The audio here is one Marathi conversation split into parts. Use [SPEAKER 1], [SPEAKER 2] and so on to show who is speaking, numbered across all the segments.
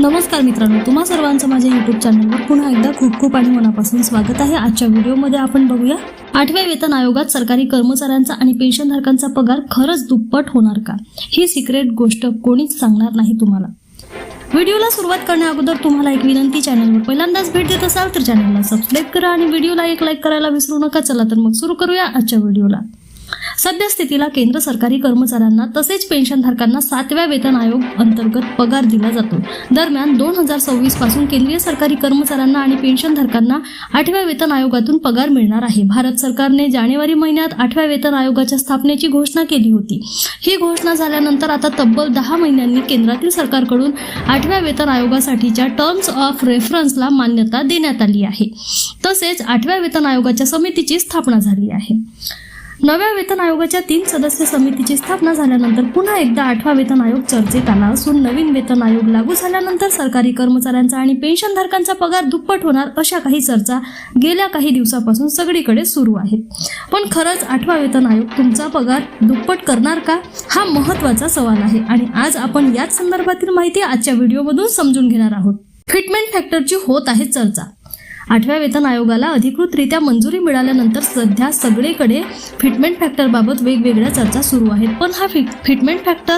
[SPEAKER 1] नमस्कार मित्रांनो तुम्हा सर्वांचं माझ्या युट्यूब चॅनलवर पुन्हा एकदा खूप खूप आणि मनापासून स्वागत आहे. आजच्या व्हिडिओमध्ये आपण बघूया आठव्या वेतन आयोगात सरकारी कर्मचाऱ्यांचा आणि पेन्शनधारकांचा पगार खरंच दुप्पट होणार का? ही सिक्रेट गोष्ट कोणीच सांगणार नाही तुम्हाला. व्हिडिओला सुरुवात करण्या अगोदर तुम्हाला एक विनंती चॅनलवर पहिल्यांदाच भेट देत असाल तर चॅनलला सबस्क्राईब करा आणि व्हिडिओला एक लाईक करायला विसरू नका. चला तर मग सुरू करूया आजच्या व्हिडिओला. सध्या स्थितीला केंद्र सरकारी कर्मचाऱ्यांना तसेच पेन्शनधारकांना सातव्या वेतन आयोग अंतर्गत पगार दिला जातो. दरम्यान दोन हजार सव्वीसपासून केंद्रीय सरकारी कर्मचाऱ्यांना आणि पेन्शनधारकांना आठव्या वेतन आयोगातून पगार मिळणार आहे. भारत सरकारने जानेवारी महिन्यात आठव्या वेतन आयोगाच्या स्थापनेची घोषणा केली होती. ही घोषणा झाल्यानंतर आता तब्बल दहा महिन्यांनी केंद्रातील सरकारकडून आठव्या वेतन आयोगासाठीच्या टर्म्स ऑफ रेफरन्सला मान्यता देण्यात आली आहे. तसेच आठव्या वेतन आयोगाच्या समितीची स्थापना झाली आहे. नव्या वेतन आयोगाच्या तीन सदस्य समितीची स्थापना झाल्यानंतर पुन्हा एकदा आठवा वेतन आयोग चर्चेत आला असून नवीन वेतन आयोग लागू झाल्यानंतर सरकारी कर्मचाऱ्यांचा आणि पेन्शनधारकांचा पगार दुप्पट होणार अशा काही चर्चा गेल्या काही दिवसापासून सगळीकडे सुरू आहेत. पण खरंच आठवा वेतन आयोग तुमचा पगार दुप्पट करणार का? हा महत्त्वाचा सवाल आहे आणि आज आपण याच संदर्भातील माहिती आजच्या व्हिडिओमधून समजून घेणार आहोत. फिटमेंट फॅक्टरची होत आहे चर्चा. आठव्या वेतन आयोगाला अधिकृतरित्या मंजुरी मिळाल्यानंतर सध्या सगळीकडे फिटमेंट फॅक्टरबाबत वेगवेगळ्या चर्चा सुरू आहेत. पण हा फिट फिटमेंट फॅक्टर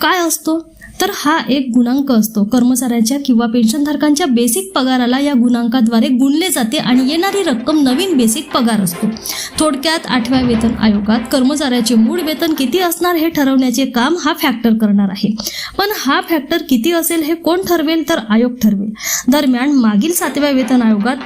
[SPEAKER 1] काय असतो? तर हा एक गुणांक असतो. कर्मचाऱ्याच्या किंवा पेन्शनधारकांच्या बेसिक पगाराला या गुणांकाद्वारे गुणले जाते आणि येणारी रक्कम नवीन बेसिक पगार असतो. थोडक्यात आठव्या वेतन आयोगात कर्मचाऱ्याचे मूळ वेतन किती असणार हे ठरवण्याचे काम हा फॅक्टर करणार आहे. पण हा फॅक्टर किती असेल हे कोण ठरवेल तर आयोग ठरवेल. दरम्यान मागील सातव्या वेतन आयोगात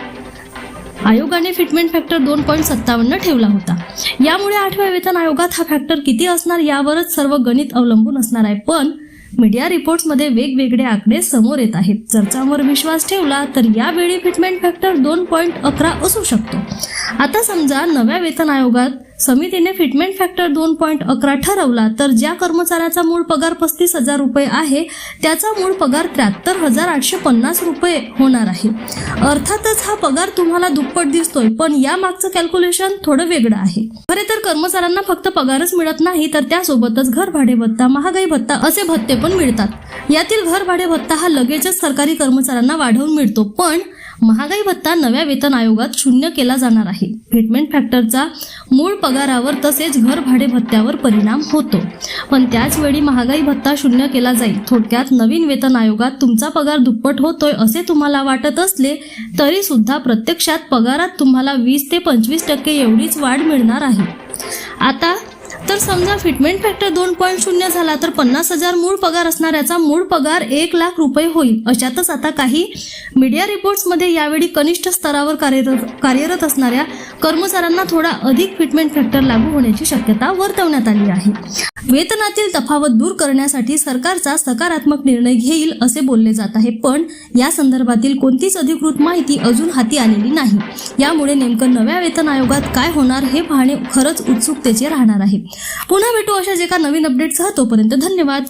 [SPEAKER 1] आयोगाने फिटमेंट फॅक्टर दोन पॉईंट सत्तावन्न ठेवला होता. यामुळे आठव्या वेतन आयोगात हा फॅक्टर किती असणार यावरच सर्व गणित अवलंबून असणार आहे. पण मीडिया रिपोर्ट्समध्ये वेगवेगळे आकडे समोर येत आहेत. चर्चांवर विश्वास ठेवला तर यावेळी फिटमेंट फॅक्टर दोन पॉईंट अकरा असू शकतो. आता समजा नव्या वेतन आयोगात समितीने फिटमेंट फॅक्टर दोन पॉईंट अकरा ठरवला तर ज्या कर्मचाऱ्याचा मूळ पगार पस्तीस हजार रुपये आहे त्याचा मूळ पगार त्र्याहत्तर हजार आठशे पन्नास रुपये होणार आहे. अर्थातच हा पगार तुम्हाला दुप्पट दिसतोय पण या मागचं कॅल्क्युलेशन थोडं वेगळं आहे. खरे तर कर्मचाऱ्यांना फक्त पगारच मिळत नाही तर त्यासोबतच घर भाडे भत्ता महागाई भत्ता असे भत्ते पण मिळतात. यातील घर भाडे भत्ता हा लगेचच सरकारी कर्मचाऱ्यांना वाढवून मिळतो पण महागाई भत्ता नव्या वेतन आयोगात शून्य केला जाणार आहे. फिटमेंट फॅक्टरचा मूळ पगारावर तसेच घर भाडे भत्त्यावर परिणाम होतो. पण त्याच वेळी महागाई भत्ता शून्य केला जाईल. थोडक्यात नवीन वेतन आयोगात तुमचा पगार दुप्पट होतोय असे तुम्हाला वाटत असले तरी सुद्धा प्रत्यक्षात पगारात तुम्हाला वीस ते पंचवीस टक्के एवढीच वाढ मिळणार आहे. आता तर समजा फिटमेंट फॅक्टर दोन पॉईंट शून्य झाला तर पन्नास हजार मूळ पगार असणाऱ्याचा मूळ पगार एक लाख रुपये होईल. अशातच आता काही मीडिया रिपोर्ट्समध्ये यावेळी कनिष्ठ स्तरावर कार्यरत कार्यरत असणाऱ्या कर्मचाऱ्यांना थोडा अधिक फिटमेंट फॅक्टर लागू होण्याची शक्यता वर्तवण्यात आली आहे. वेतनातील तफावत दूर करण्यासाठी सरकारचा सकारात्मक निर्णय घेईल असे बोलले जात आहे. पण या संदर्भातील कोणतीच अधिकृत माहिती अजून हाती आलेली नाही. यामुळे नेमकं नव्या वेतन आयोगात काय होणार हे पाहणे खरंच उत्सुकतेचे राहणार आहे. पुन्हा भेटू अशाच एका नवीन अपडेटसह तोपर्यंत धन्यवाद.